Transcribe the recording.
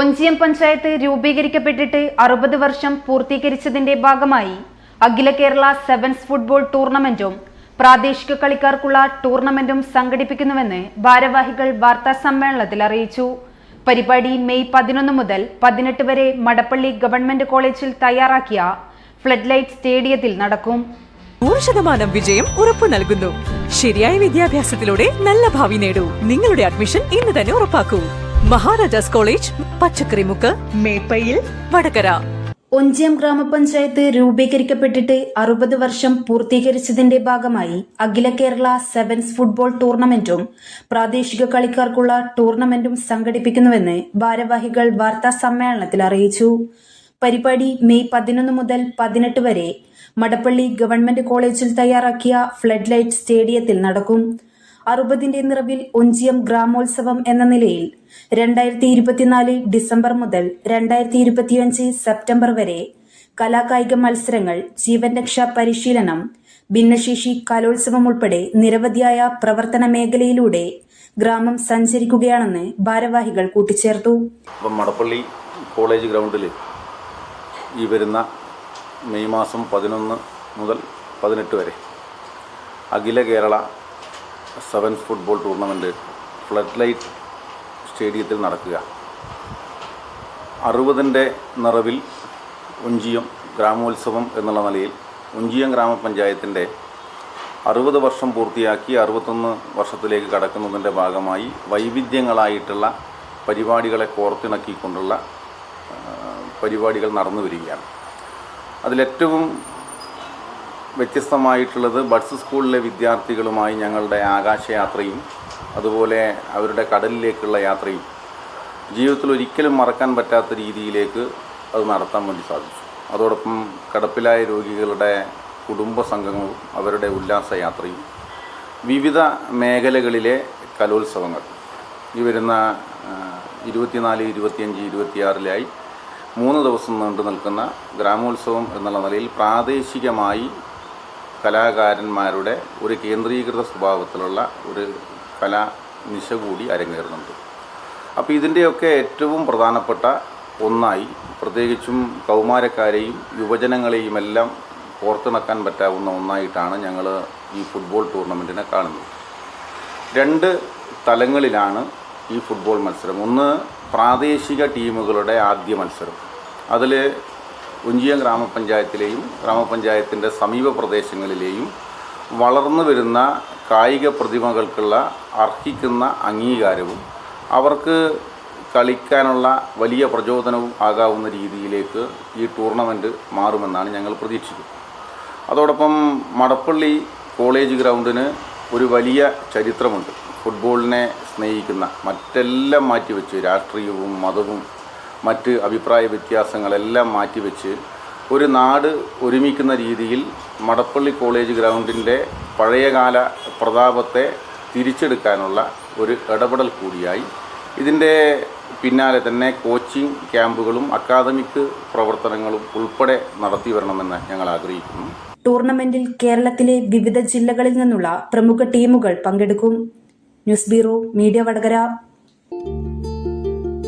ഒഞ്ചിയം പഞ്ചായത്ത് രൂപീകരിക്കപ്പെട്ടിട്ട് അറുപത് വർഷം പൂർത്തീകരിച്ചതിന്റെ ഭാഗമായി അഖില കേരള സെവൻസ് ഫുട്ബോൾ ടൂർണമെന്റും പ്രാദേശിക കളിക്കാർക്കുള്ള ടൂർണമെന്റും സംഘടിപ്പിക്കുന്നുവെന്ന് ഭാരവാഹികൾ വാർത്താ സമ്മേളനത്തിൽ അറിയിച്ചു. പരിപാടി മെയ് പതിനൊന്ന് മുതൽ പതിനെട്ട് വരെ മടപ്പള്ളി ഗവൺമെന്റ് കോളേജിൽ തയ്യാറാക്കിയ ഫ്ലഡ് ലൈറ്റ് സ്റ്റേഡിയത്തിൽ നടക്കും. നൂറ് ശതമാനം വിജയം ഉറപ്പു നൽകുന്നു. ശരിയായ വിദ്യാഭ്യാസത്തിലൂടെ നല്ല ഭാവി നേടൂ. നിങ്ങളുടെ അഡ്മിഷൻ ഇന്ന് തന്നെ ഉറപ്പാക്കൂ. മഹാരാജാസ് കോളേജ് പച്ചക്കറിമുക്ക് മേപ്പയിൽ വടകര. ഒഞ്ചിയം ഗ്രാമപഞ്ചായത്ത് രൂപീകരിക്കപ്പെട്ടിട്ട് അറുപത് വർഷം പൂർത്തീകരിച്ചതിന്റെ ഭാഗമായി അഖില കേരള സെവൻസ് ഫുട്ബോൾ ടൂർണമെന്റും പ്രാദേശിക കളിക്കാർക്കുള്ള ടൂർണമെന്റും സംഘടിപ്പിക്കുന്നുവെന്ന് ഭാരവാഹികൾ വാർത്താ സമ്മേളനത്തിൽ അറിയിച്ചു. പരിപാടി മെയ് പതിനൊന്ന് മുതൽ പതിനെട്ട് വരെ മടപ്പള്ളി ഗവൺമെന്റ് കോളേജിൽ തയ്യാറാക്കിയ ഫ്ലഡ് ലൈറ്റ് സ്റ്റേഡിയത്തിൽ നടക്കും. അറുപതിന്റെ നിറവിൽ ഒഞ്ചിയം ഗ്രാമോത്സവം എന്ന നിലയിൽ രണ്ടായിരത്തി ഇരുപത്തിനാല് ഡിസംബർ മുതൽ രണ്ടായിരത്തി ഇരുപത്തിയഞ്ച് സെപ്റ്റംബർ വരെ കലാകായിക മത്സരങ്ങൾ ജീവൻ രക്ഷാ പരിശീലനം ഭിന്നശേഷി കലോത്സവം ഉൾപ്പെടെ നിരവധിയായ പ്രവർത്തന മേഖലയിലൂടെ ഗ്രാമം സഞ്ചരിക്കുകയാണെന്ന് ഭാരവാഹികൾ കൂട്ടിച്ചേർത്തു. മടപ്പള്ളി കോളേജ് ഗ്രൗണ്ടിൽ ഈ വരുന്ന മെയ് മാസം പതിനൊന്ന് മുതൽ പതിനെട്ട് വരെ അഖില Kerala sevens football tournament floodlight സ്റ്റേഡിയത്തിൽ നടക്കുക. അറുപതിന്റെ നിറവിൽ ഒഞ്ചിയം ഗ്രാമോത്സവം എന്നുള്ള നിലയിൽ ഒഞ്ചിയം ഗ്രാമപഞ്ചായത്തിന്റെ അറുപത് വർഷം പൂർത്തിയാക്കി അറുപത്തൊന്ന് വർഷത്തിലേക്ക് കടക്കുന്നതിന്റെ ഭാഗമായി വൈവിധ്യങ്ങളായിട്ടുള്ള പരിപാടികളെ കോർത്തിണക്കിക്കൊണ്ടുള്ള പരിപാടികൾ നടന്നു വരികയാണ്. അതിലേറ്റവും വ്യത്യസ്തമായിട്ടുള്ളത് ബഡ്സ് സ്കൂളിലെ വിദ്യാർത്ഥികളുമായി ഞങ്ങളുടെ ആകാശയാത്രയും അതുപോലെ അവരുടെ കടലിലേക്കുള്ള യാത്രയും ജീവിതത്തിൽ ഒരിക്കലും മറക്കാൻ പറ്റാത്ത രീതിയിലേക്ക് അത് നടത്താൻ വേണ്ടി സാധിച്ചു. അതോടൊപ്പം കിടപ്പിലായ രോഗികളുടെ കുടുംബ സംഘങ്ങളും അവരുടെ ഉല്ലാസയാത്രയും വിവിധ മേഖലകളിലെ കലോത്സവങ്ങൾ. ഈ വരുന്ന ഇരുപത്തിനാല് ഇരുപത്തിയഞ്ച് ഇരുപത്തിയാറിലായി മൂന്ന് ദിവസം നീണ്ടു നിൽക്കുന്ന ഗ്രാമോത്സവം എന്നുള്ള നിലയിൽ പ്രാദേശികമായി കലാകാരന്മാരുടെ ഒരു കേന്ദ്രീകൃത സ്വഭാവത്തിലുള്ള ഒരു കലാ നിശ കൂടി അരങ്ങേറുന്നുണ്ട്. അപ്പോൾ ഇതിന്റെയൊക്കെ ഏറ്റവും പ്രധാനപ്പെട്ട ഒന്നായി പ്രത്യേകിച്ചും കൗമാരക്കാരെയും യുവജനങ്ങളെയും എല്ലാം കോർത്തിണക്കാൻ പറ്റാവുന്ന ഒന്നായിട്ടാണ് ഞങ്ങൾ ഈ ഫുട്ബോൾ ടൂർണമെന്റിനെ കാണുന്നത്. രണ്ട് തലങ്ങളിലാണ് ഈ ഫുട്ബോൾ മത്സരം. ഒന്ന് പ്രാദേശിക ടീമുകളുടെ ആദ്യ മത്സരം. അതിൽ ഉഞ്ചിയം ഗ്രാമപഞ്ചായത്തിലെയും ഗ്രാമപഞ്ചായത്തിന്റെ സമീപ പ്രദേശങ്ങളിലെയും വളർന്നു വരുന്ന കായിക പ്രതിമകൾക്കുള്ള അർഹിക്കുന്ന അംഗീകാരവും അവർക്ക് കളിക്കാനുള്ള വലിയ പ്രചോദനവും ആകാവുന്ന രീതിയിലേക്ക് ഈ ടൂർണമെന്റ് മാറുമെന്നാണ് ഞങ്ങൾ പ്രതീക്ഷിക്കുന്നത്. അതോടൊപ്പം മടപ്പള്ളി കോളേജ് ഗ്രൗണ്ടിന് ഒരു വലിയ ചരിത്രമുണ്ട്. ഫുട്ബോളിനെ സ്നേഹിക്കുന്ന മറ്റെല്ലാം മാറ്റിവെച്ച് രാഷ്ട്രീയവും മതവും മറ്റ് അഭിപ്രായ വ്യത്യാസങ്ങളെല്ലാം മാറ്റിവെച്ച് ഒരു നാട് ഒരുമിക്കുന്ന രീതിയിൽ മടപ്പള്ളി കോളേജ് ഗ്രൗണ്ടിന്റെ പഴയകാല പ്രതാപത്തെ തിരിച്ചെടുക്കാനുള്ള ഒരു ഇടപെടൽ കൂടിയായി. ഇതിന്റെ പിന്നാലെ തന്നെ കോച്ചിങ് ക്യാമ്പുകളും അക്കാദമിക് പ്രവർത്തനങ്ങളും ഉൾപ്പെടെ നടത്തി വരണമെന്ന് ഞങ്ങൾ ആഗ്രഹിക്കുന്നു. ടൂർണമെന്റിൽ കേരളത്തിലെ വിവിധ ജില്ലകളിൽ നിന്നുള്ള പ്രമുഖ ടീമുകൾ പങ്കെടുക്കും. News bureau media Vadakara.